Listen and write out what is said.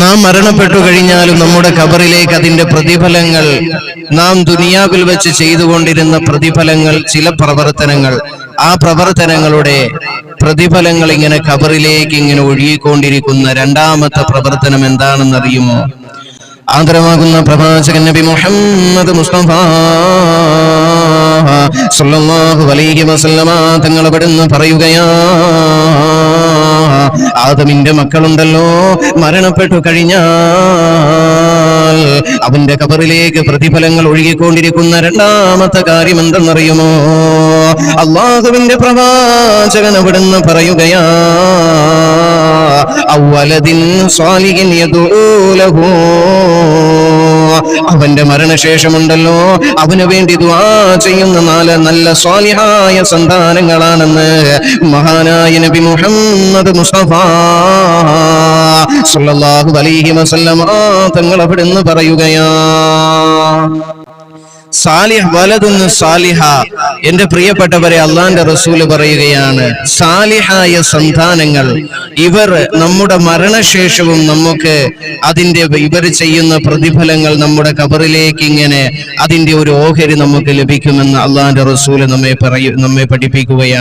നാം മരണപ്പെട്ടു കഴിഞ്ഞാലും നമ്മുടെ കബറിലേക്ക് അതിന്റെ പ്രതിഫലങ്ങൾ നാം ദുനിയാവിൽ വെച്ച് ചെയ്തുകൊണ്ടിരുന്ന പ്രതിഫലങ്ങൾ ചില പ്രവർത്തനങ്ങൾ ആ പ്രവർത്തനങ്ങളുടെ പ്രതിഫലങ്ങൾ ഇങ്ങനെ കബറിലേക്ക് ഇങ്ങനെ ഒഴുകിക്കൊണ്ടിരിക്കുന്ന രണ്ടാമത്തെ പ്രവർത്തനം എന്താണെന്നറിയുമോ? ആദരമാകുന്ന പ്രവാചകൻ നബി മുഹമ്മദ് മുസ്തഫ സല്ലല്ലാഹു അലൈഹി വസല്ലമ തങ്ങൾ അവിടുന്ന് പറയുകയാ ആദമിന്റെ മക്കളുണ്ടല്ലോ. മരണപ്പെട്ടു കഴിഞ്ഞാൽ അവന്റെ കബറിലേക്ക് പ്രതിഫലങ്ങൾ ഒഴുകിക്കൊണ്ടിരിക്കുന്ന രണ്ടാമത്തെ കാര്യം എന്തെന്നറിയുമോ? അള്ളാഹുവിന്റെ പ്രവാചകൻ അവിടുന്ന് പറയുകയാ അവലദിൻ യദൂലഹു അവന്റെ മരണശേഷമുണ്ടല്ലോ. അവന് വേണ്ടി ദ്വാ ചെയ്യുന്ന നാല് നല്ല സ്വാലിഹായ സന്താനങ്ങളാണെന്ന് മഹാനായ നബി മുഹമ്മദ് മുസ്തഫ സല്ലല്ലാഹു അലൈഹി വസല്ലമ തങ്ങൾ അവിടുന്ന് പറയുകയാ. സാലിഹ് വലതുന്നു സാലിഹ. എന്റെ പ്രിയപ്പെട്ടവരെ അള്ളാന്റെ റസൂൽ പറയുകയാണ് സാലിഹായ സന്താനങ്ങൾ ഇവർ നമ്മുടെ മരണശേഷവും നമുക്ക് അതിന്റെ ഇവർ ചെയ്യുന്ന പ്രതിഫലങ്ങൾ നമ്മുടെ കബറിലേക്ക് ഇങ്ങനെ അതിന്റെ ഒരു ഓഹരി നമുക്ക് ലഭിക്കുമെന്ന് അള്ളാന്റെ റസൂൽ നമ്മെ പറയൂ നമ്മെ പഠിപ്പിക്കുകയാണ്.